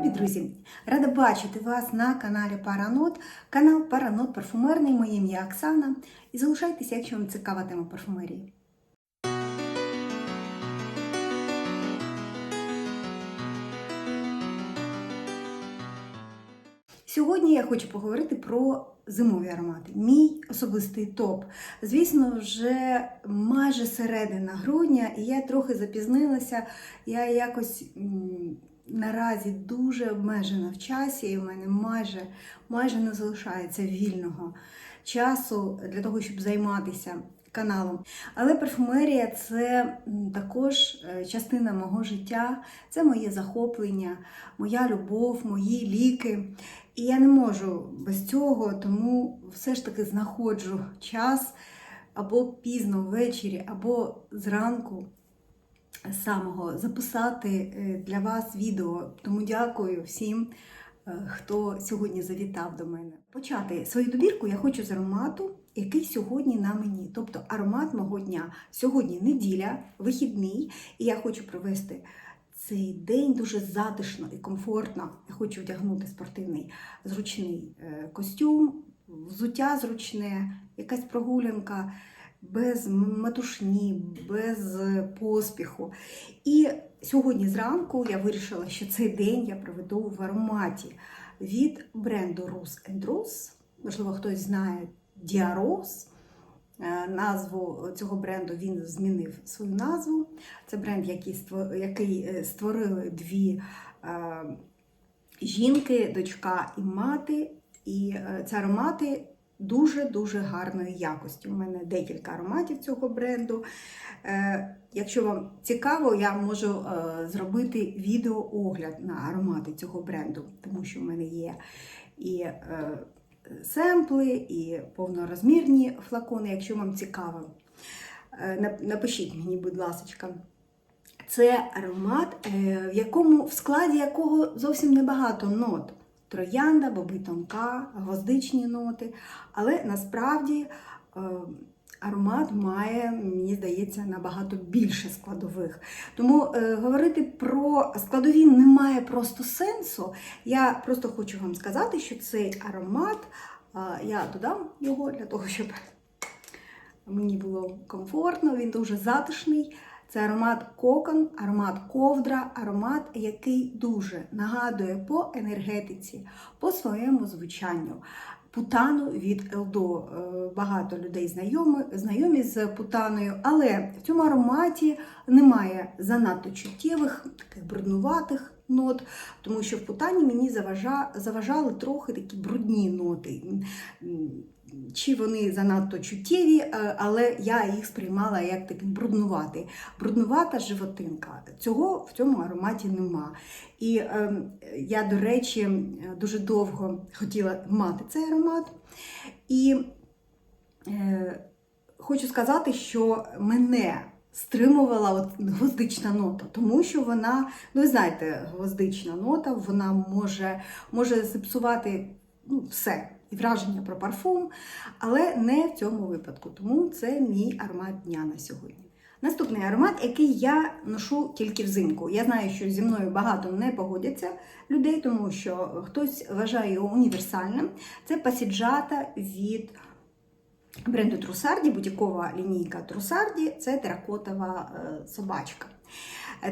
Любі друзі, рада бачити вас на каналі Паранот, канал Паранот Парфумерний. Моє ім'я Оксана. І залишайтеся, якщо вам цікава тема парфумерії. Сьогодні я хочу поговорити про зимові аромати. Мій особистий топ. Звісно, вже майже середина грудня, і я трохи запізнилася. Я якось наразі дуже обмежена в часі, і в мене майже, майже не залишається вільного часу для того, щоб займатися каналом. Але парфумерія це також е, частина мого життя, це моє захоплення, моя любов, мої ліки. І я не можу без цього, тому все ж таки знаходжу час або пізно ввечері, або зранку самого записати е, для вас відео. Тому дякую всім, е, хто сьогодні завітав до мене. Почати свою добірку я хочу з аромату, який сьогодні на мені. Тобто аромат мого дня. Сьогодні неділя, вихідний, і я хочу провести цей день дуже затишно і комфортно. Я хочу вдягнути спортивний зручний е, костюм, взуття зручне, якась прогулянка без метушні, без поспіху. І сьогодні зранку я вирішила, що цей день я проведу в ароматі від бренду Rus Rus. Можливо, хтось знає Діарос. Е, Назву цього бренду він змінив свою назву. Це бренд, який е, створили дві е, жінки, дочка і мати. І е, це аромати дуже-дуже гарної якості. У мене декілька ароматів цього бренду. Е, Якщо вам цікаво, я можу е, зробити відеоогляд на аромати цього бренду, тому що в мене є і е, семпли, і повнорозмірні флакони, якщо вам цікаво. Напишіть мені, будь ласка. Це аромат, в якому в складі якого зовсім небагато нот. Троянда, боби тонка, гвоздичні ноти. Але насправді е, аромат має, мені здається, набагато більше складових. Тому е, говорити про складові немає просто сенсу. Я просто хочу вам сказати, що цей аромат, е, я додам його для того, щоб мені було комфортно, він дуже затишний. Це аромат кокон, аромат ковдра, аромат, який дуже нагадує по енергетиці, по своєму звучанню. Путану від Елдо. Багато людей знайомі, знайомі з путаною, але в цьому ароматі немає занадто чуттєвих, таких бруднуватих нот, тому що в путані мені заважали трохи такі брудні ноти. Чи вони занадто чуттєві, е, але я їх сприймала як такий бруднуватий. Бруднувата животинка. Цього в цьому ароматі нема. І е, я, до речі, дуже довго хотіла мати цей аромат. І е, хочу сказати, що мене стримувала от гвоздична нота, тому що вона, ну ви знаєте, гвоздична нота вона може, може зіпсувати ну, все. І враження про парфум, але не в цьому випадку. Тому це мій аромат дня на сьогодні. Наступний аромат, який я ношу тільки взимку. Я знаю, що зі мною багато не погодяться людей, тому що хтось вважає його універсальним. Це пасіджата від бренду Трусарді, будь-якова лінійка Трусарді, це теракотова е, собачка.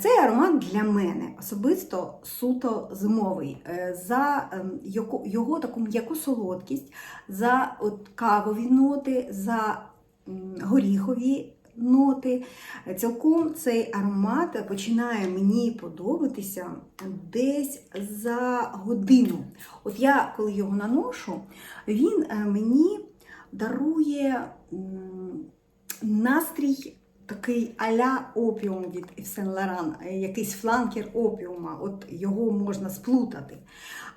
Цей аромат для мене особисто суто зимовий. Е, За ем, його, таку м'яку солодкість, за от кавові ноти, за горіхові ноти. Цілком цей аромат починає мені подобатися десь за годину. От я, коли його наношу, він е, мені дарує настрій такий а-ля опіум від Saint Laurent, е, якийсь фланкер опіума, от його можна сплутати.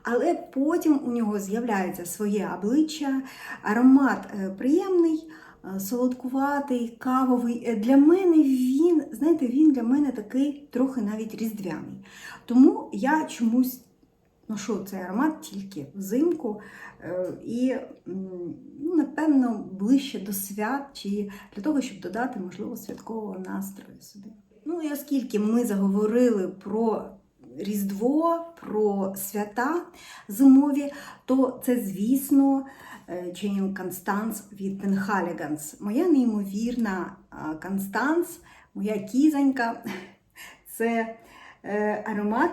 Але потім у нього з'являється своє обличчя, аромат е, приємний, е, солодкуватий, кавовий. Для мене він, знаєте, він для мене такий трохи навіть різдвяний. Тому я чомусь ношу цей аромат тільки взимку е, і, ну, напевно, ближче до свят чи для того, щоб додати, можливо, святкового настрою собі. Ну і оскільки ми заговорили про Різдво, про свята зимові, то це, звісно, Джейн Констанс від Пенхаліганс. Моя неймовірна Констанс, моя кізонька. Це е, аромат,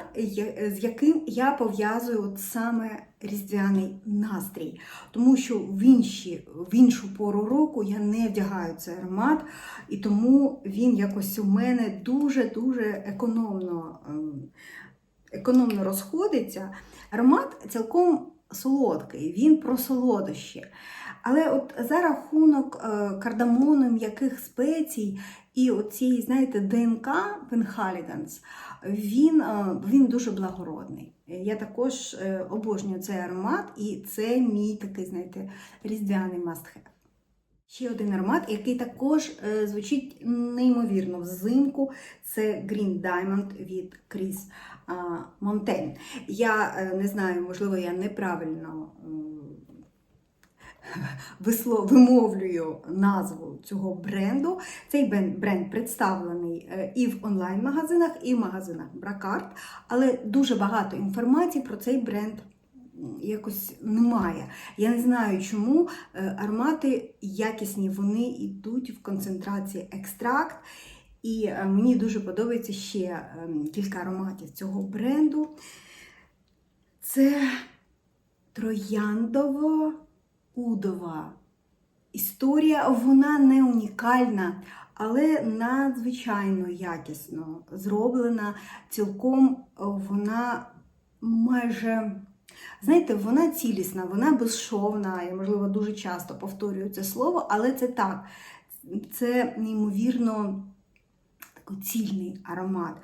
з яким я пов'язую саме різдвяний настрій. Тому що в, інші, в іншу пору року я не вдягаю цей аромат, і тому він якось у мене дуже-дуже економно, ем, економно розходиться. Аромат цілком солодкий, він про солодощі. Але от за рахунок е, кардамону, м'яких спецій і оцієї, знаєте, ДНК Пенхаліганс, він, е, він дуже благородний. Я також е, обожнюю цей аромат, і це мій такий, знаєте, різдвяний must-have. Ще один аромат, який також е, звучить неймовірно взимку, це Green Diamond від Chris а, Я е, не знаю, можливо, я неправильно вимовлюю назву цього бренду. Цей бренд представлений е, і в онлайн-магазинах, і в магазинах Бракарт, але дуже багато інформації про цей бренд якось немає. Я не знаю, чому е, аромати якісні, вони йдуть в концентрації екстракт. І е, мені дуже подобається ще ем, кілька ароматів цього бренду. Це трояндово-удова історія. Вона не унікальна, але надзвичайно якісно зроблена. Цілком вона майже. Знаєте, вона цілісна, вона безшовна. Я, можливо, дуже часто повторюю це слово, але це так. Це неймовірно такий цільний аромат.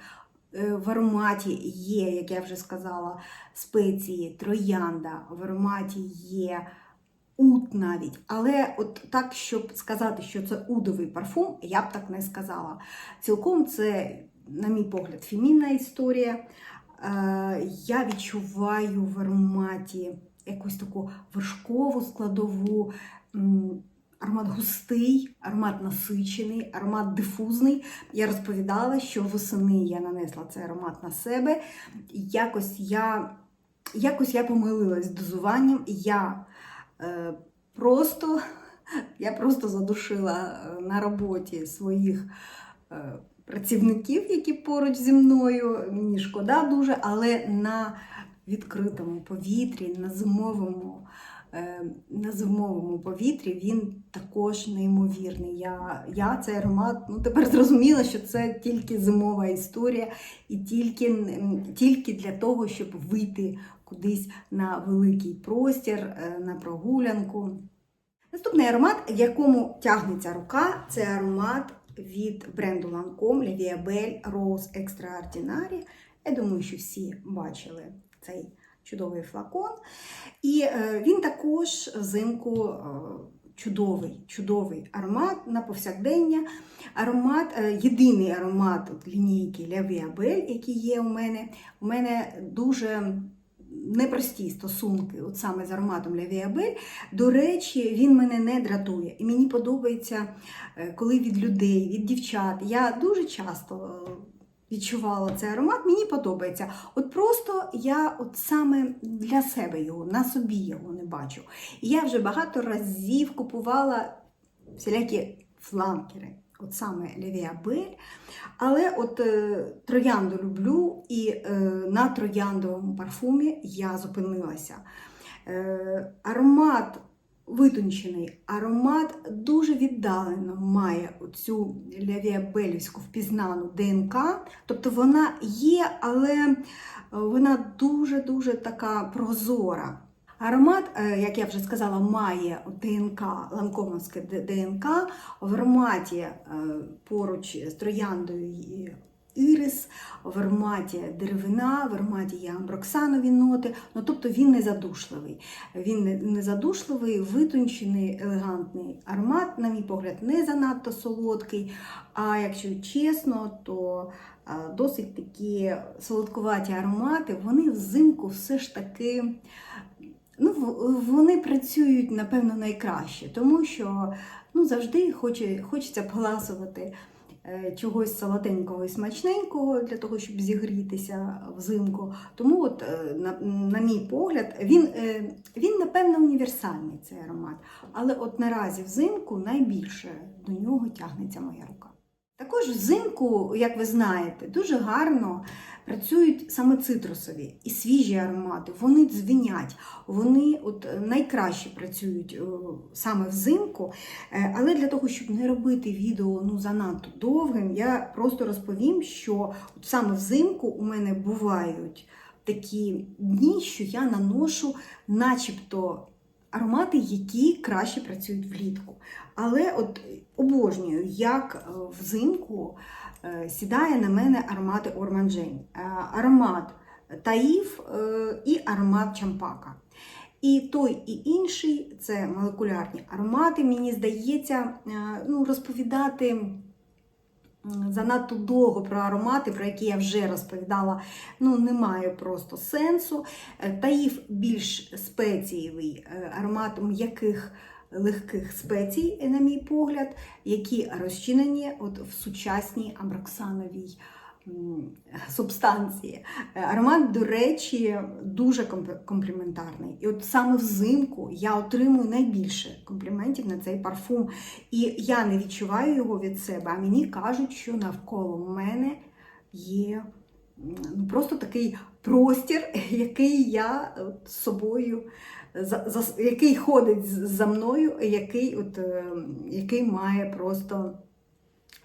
Е, В ароматі є, як я вже сказала, спеції, троянда, в ароматі є ут навіть. Але от так, щоб сказати, що це удовий парфум, я б так не сказала. Цілком це, на мій погляд, фемінна історія. Е, Я відчуваю в ароматі якусь таку вершкову складову. Аромат густий, аромат насичений, аромат дифузний. Я розповідала, що восени я нанесла цей аромат на себе. Якось я, якось я помилилась з дозуванням. Я е, просто, я просто задушила е, на роботі своїх е, працівників, які поруч зі мною. Мені шкода дуже, але на відкритому повітрі, на зимовому. е, На зимовому повітрі він також неймовірний. Я, я цей аромат ну, тепер зрозуміла, що це тільки зимова історія, і тільки, тільки для того, щоб вийти кудись на великий простір, е, на прогулянку. Наступний аромат, в якому тягнеться рука, це аромат від бренду Lancome La Vie Belle Rose Extraordinary. Я думаю, що всі бачили цей чудовий флакон. І е, він також взимку е, чудовий, чудовий аромат на повсякдення. Аромат, е, єдиний аромат лінійки La Vie який є у мене. У мене дуже непрості стосунки от саме з ароматом Belle. До речі, він мене не дратує. І мені подобається, е, коли від людей, від дівчат. Я дуже часто е, відчувала цей аромат, мені подобається. От просто я от саме для себе його, на собі його не бачу. І я вже багато разів купувала всілякі фланкери. От саме Левія Бель. Але от е, троянду люблю, і е, на трояндовому парфумі я зупинилася. Е, аромат витончений, аромат дуже віддалено має оцю лявіабелівську впізнану ДНК. Тобто вона є, але е, вона дуже-дуже така прозора. Аромат, е, як я вже сказала, має ДНК, ланкомовське ДНК. В ароматі е, поруч з трояндою ірис, в ароматі деревина, в ароматі є амброксанові ноти. Ну, тобто він не задушливий. Він не задушливий, витончений, елегантний аромат, на мій погляд, не занадто солодкий. А якщо чесно, то е, досить такі солодкуваті аромати, вони взимку все ж таки ну, вони працюють, напевно, найкраще, тому що ну, завжди хоче, хочеться поласувати е, чогось солоденького і смачненького для того, щоб зігрітися взимку. Тому, от, е, на, на мій погляд, він, е, він напевно універсальний цей аромат. Але от наразі взимку найбільше до нього тягнеться моя рука. Також взимку, як ви знаєте, дуже гарно працюють саме цитрусові і свіжі аромати. Вони дзвенять, вони от е, найкраще працюють е, саме взимку. Е, Але для того, щоб не робити відео ну, занадто довгим, я просто розповім, що от саме взимку у мене бувають такі дні, що я наношу начебто аромати, які краще працюють влітку. Але от обожнюю, як е, взимку е, сідає на мене аромати Орманджень. Аромат Таїв е, і аромат Чампака. І той, і інший це молекулярні аромати. Мені здається, ну, розповідати занадто довго про аромати, про які я вже розповідала, ну, немає просто сенсу. Таїв більш спецієвий аромат м'яких легких спецій, на мій погляд, які розчинені от в сучасній амброксановій субстанції. Е, Аромат, до речі, дуже компліментарний. І от саме взимку я отримую найбільше компліментів на цей парфум. І я не відчуваю його від себе, а мені кажуть, що навколо мене є ну, просто такий простір, який я з собою, за, за, який ходить за мною, який, от, е, який має просто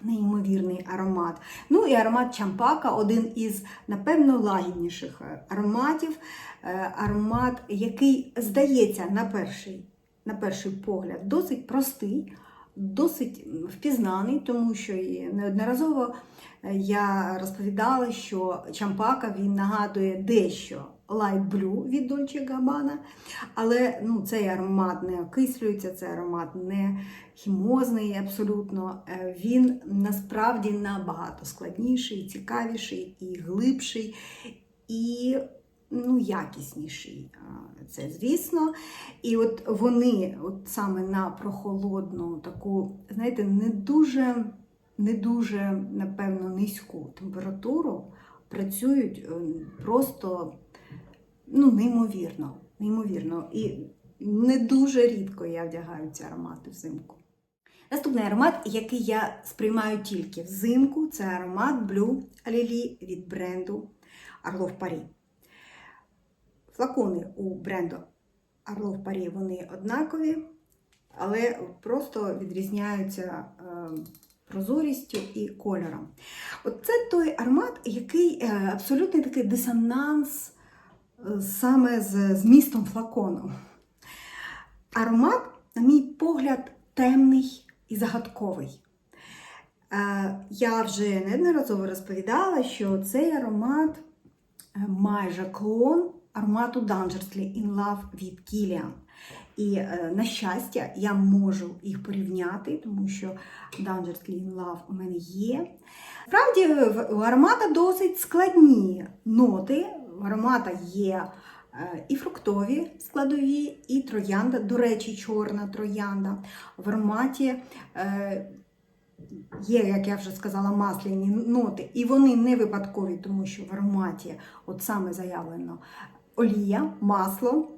неймовірний аромат. Ну і аромат Чампака один із, напевно, лагідніших ароматів. Е, Аромат, який здається на перший, на перший погляд досить простий, досить впізнаний, тому що неодноразово е, я розповідала, що Чампака він нагадує дещо Light Blue від Dolce Gabbana, але ну, цей аромат не окислюється, цей аромат не хімозний абсолютно. Е, Він насправді набагато складніший, цікавіший і глибший, і ну, якісніший. Це звісно. І от вони, от саме на прохолодну, таку, знаєте, не дуже, не дуже, напевно, низьку температуру працюють е, просто ну, неймовірно. Неймовірно. І не дуже рідко я вдягаю ці аромати взимку. Наступний аромат, який я сприймаю тільки взимку, це аромат Blue Lily від бренду Arlo в. Флакони у бренду Arlo в Парі вони однакові, але просто відрізняються е, прозорістю і кольором. От це той аромат, який е, абсолютний такий дисонанс е, саме з змістом флакону. Аромат, на мій погляд, темний і загадковий. Я вже неодноразово розповідала, що цей аромат майже клон аромату Dangerously in Love від Kilian. І, е, на щастя, я можу їх порівняти, тому що Dangerously in Love у мене є. Справді, у аромата досить складні ноти. У аромата є е, і фруктові складові, і троянда, до речі, чорна троянда. В ароматі е, є, як я вже сказала, масляні ноти, і вони не випадкові, тому що в ароматі, от саме заявлено, олія, масло,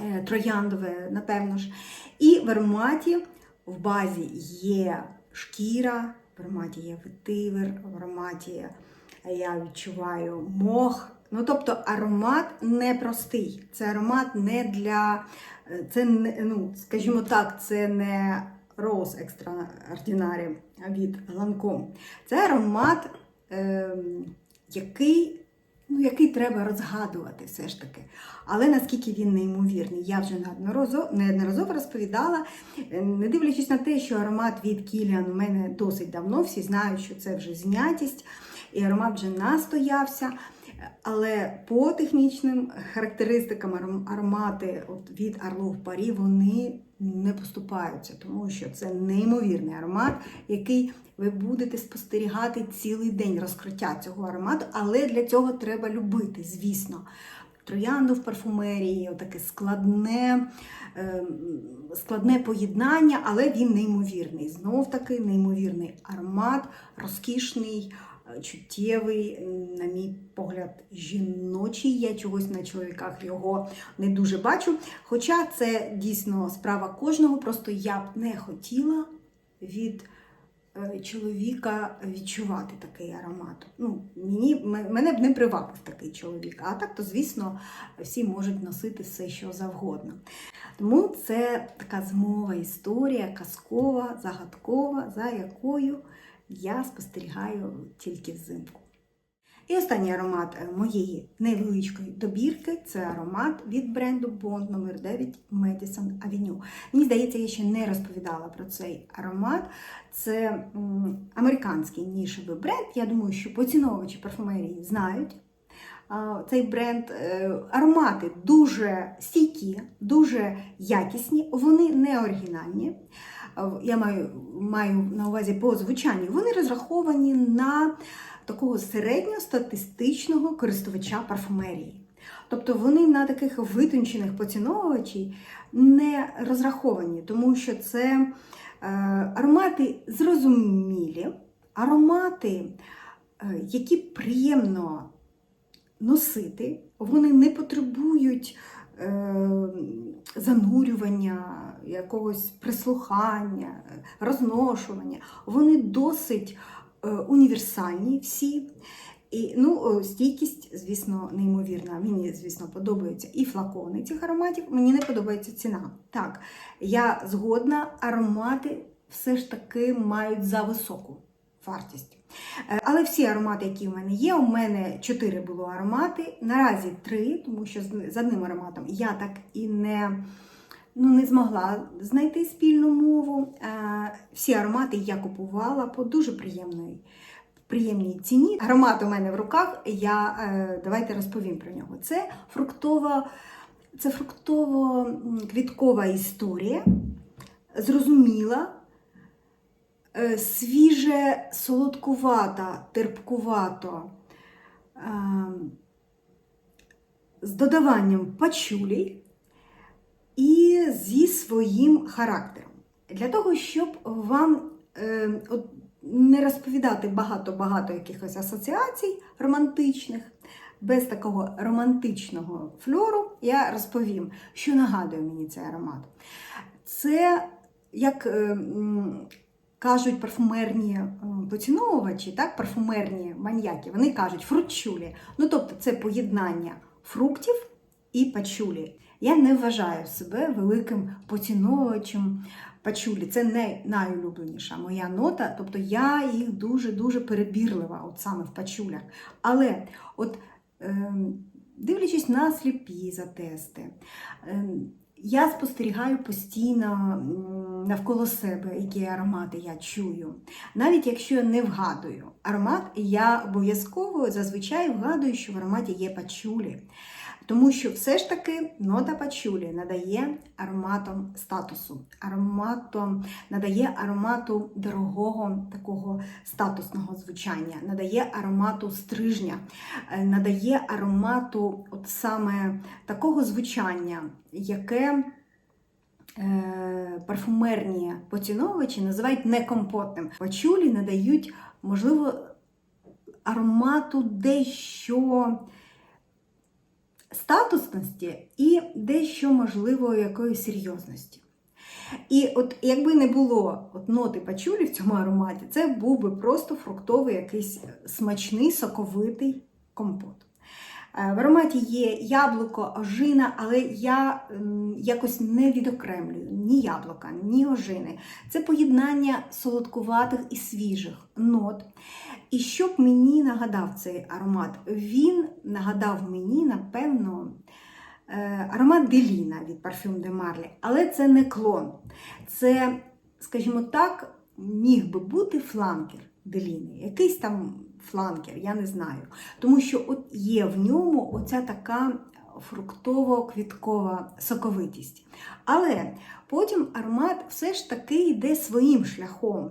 е, трояндове, напевно ж. І в ароматі в базі є шкіра, в ароматі є ветивер, в ароматі я відчуваю мох. Ну, тобто аромат непростий. Це аромат не для, е, це не, ну, скажімо так, це не Rose Extraordinary від Lancome. Це аромат, ем, який, ну, який треба розгадувати все ж таки. Але наскільки він неймовірний, я вже неодноразово, розповідала, Е, не дивлячись на те, що аромат від Kilian у мене досить давно, всі знають, що це вже знятість, і аромат вже настоявся. Але по технічним характеристикам аром- аромати від Arlo Парі вони не поступаються, тому що це неймовірний аромат, який ви будете спостерігати цілий день розкриття цього аромату, але для цього треба любити, звісно. троянду в парфумерії, отаке складне, е, складне поєднання, але він неймовірний. Знов таки неймовірний аромат, розкішний, чуттєвий, на мій погляд, жіночий. Я чогось на чоловіках його не дуже бачу. Хоча це дійсно справа кожного, просто я б не хотіла від е, чоловіка відчувати такий аромат. Ну, мені, мене б не привабив такий чоловік. А так, то, звісно, всі можуть носити все, що завгодно. Тому це така змова історія, казкова, загадкова, за якою я спостерігаю тільки взимку. І останній аромат е, моєї невеличкої добірки це аромат від бренду Bond номер 9 Madison Avenue. Мені здається, я ще не розповідала про цей аромат. Це американський нішевий бренд. Я думаю, що поціновувачі парфумерії знають. Цей бренд е, аромати дуже стійкі, дуже якісні, вони не оригінальні. Я маю, маю на увазі по звучанню. Вони розраховані на такого середньостатистичного користувача парфумерії. Тобто вони на таких витончених поціновувачів не розраховані, тому що це е, аромати зрозумілі, аромати, е, які приємно носити, вони не потребують занурювання, якогось прислухання, е, розношування. Вони досить е, універсальні всі. І ну, стійкість, звісно, неймовірна. Мені, звісно, подобаються і флакони цих ароматів. Мені не подобається ціна. Так, я згодна, аромати все ж таки мають за високу вартість. Е, Але всі аромати, які в мене є, у мене чотири було аромати, наразі три, тому що з одним ароматом я так і не, ну, не змогла знайти спільну мову. Е, Всі аромати я купувала по дуже приємної. Приємній ціні. Аромат у мене в руках. Я е, давайте розповім про нього. Це фруктова, це фруктово-квіткова історія, зрозуміла, свіже, солодкувата, терпкувато, е, з додаванням пачулі і зі своїм характером. Для того, щоб вам е, не розповідати багато-багато якихось асоціацій романтичних, без такого романтичного фльору, я розповім, що нагадує мені цей аромат. Це, як е, м, кажуть парфумерні е, поціновувачі, так, парфумерні маньяки, вони кажуть фрутчулі. Ну, тобто, це поєднання фруктів і пачулі. Я не вважаю себе великим поціновувачем пачулі. Це не найулюбленіша моя нота, тобто я їх дуже-дуже перебірлива, от саме в пачулях. Але от ем, дивлячись на сліпі затести, ем, я спостерігаю постійно навколо себе, які аромати я чую. Навіть якщо я не вгадую аромат, я обов'язково зазвичай вгадую, що в ароматі є пачулі. Тому що все ж таки нота пачулі надає ароматом статусу, ароматом, надає аромату дорогого такого статусного звучання, надає аромату стрижня, е, надає аромату от саме такого звучання, яке е, парфумерні поціновувачі називають некомпотним. Пачулі надають, можливо, аромату дещо статусності і дещо, можливо, якоїсь серйозності. І от якби не було от ноти пачулі в цьому ароматі, це був би просто фруктовий якийсь смачний, соковитий компот. Е, В ароматі є яблуко, ожина, але я якось не відокремлюю ні яблука, ні ожини. Це поєднання солодкуватих і свіжих нот. І що б мені нагадав цей аромат? Він нагадав мені, напевно, е, аромат Деліна від Parfum de Marly, але це не клон. Це, скажімо так, міг би бути фланкер Деліни, якийсь там фланкер, я не знаю. Тому що от є в ньому оця така фруктово-квіткова соковитість. Але потім аромат все ж таки йде своїм шляхом.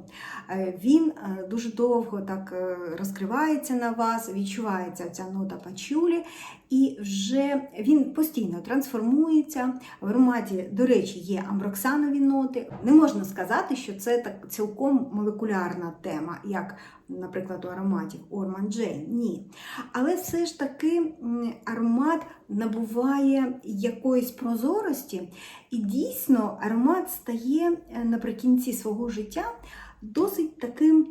Е, Він е, дуже довго так е, розкривається на вас, відчувається ця нота пачулі, і вже він постійно трансформується. В ароматі, до речі, є амброксанові ноти. Не можна сказати, що це так цілком молекулярна тема, як, наприклад, у ароматів Орман Джейн. Ні. Але все ж таки аромат набуває якоїсь прозорості, і дійсно аромат стає е, наприкінці свого життя досить таким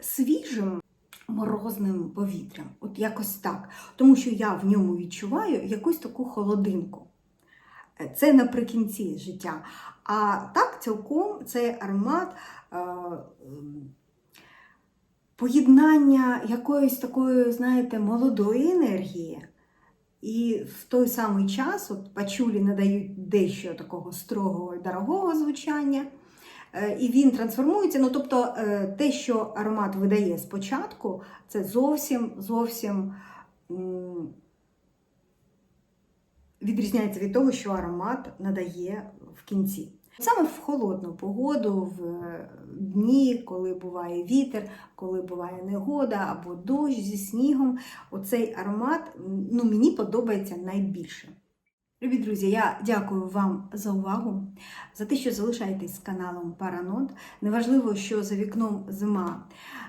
свіжим. Морозним повітрям, от якось так. Тому що я в ньому відчуваю якусь таку холодинку. Е, Це наприкінці життя. А так, цілком цей аромат е, поєднання якоїсь такої, знаєте, молодої енергії. І в той самий час от пачулі надають дещо такого строгого і дорогого звучання. Е, І він трансформується. Ну, тобто е, те, що аромат видає спочатку, це зовсім зовсім відрізняється від того, що аромат надає в кінці. Саме в холодну погоду, в е, дні, коли буває вітер, коли буває негода або дощ зі снігом, оцей аромат ну, мені подобається найбільше. Любі друзі, я дякую вам за увагу, за те, що залишаєтесь з каналом Паранот. Неважливо, що за вікном зима.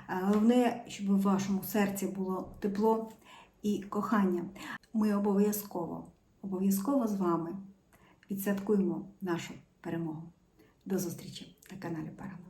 Е, Головне, щоб в вашому серці було тепло і кохання. Ми обов'язково, обов'язково з вами відсвяткуємо нашу перемогу. До зустрічі на каналі Паранот.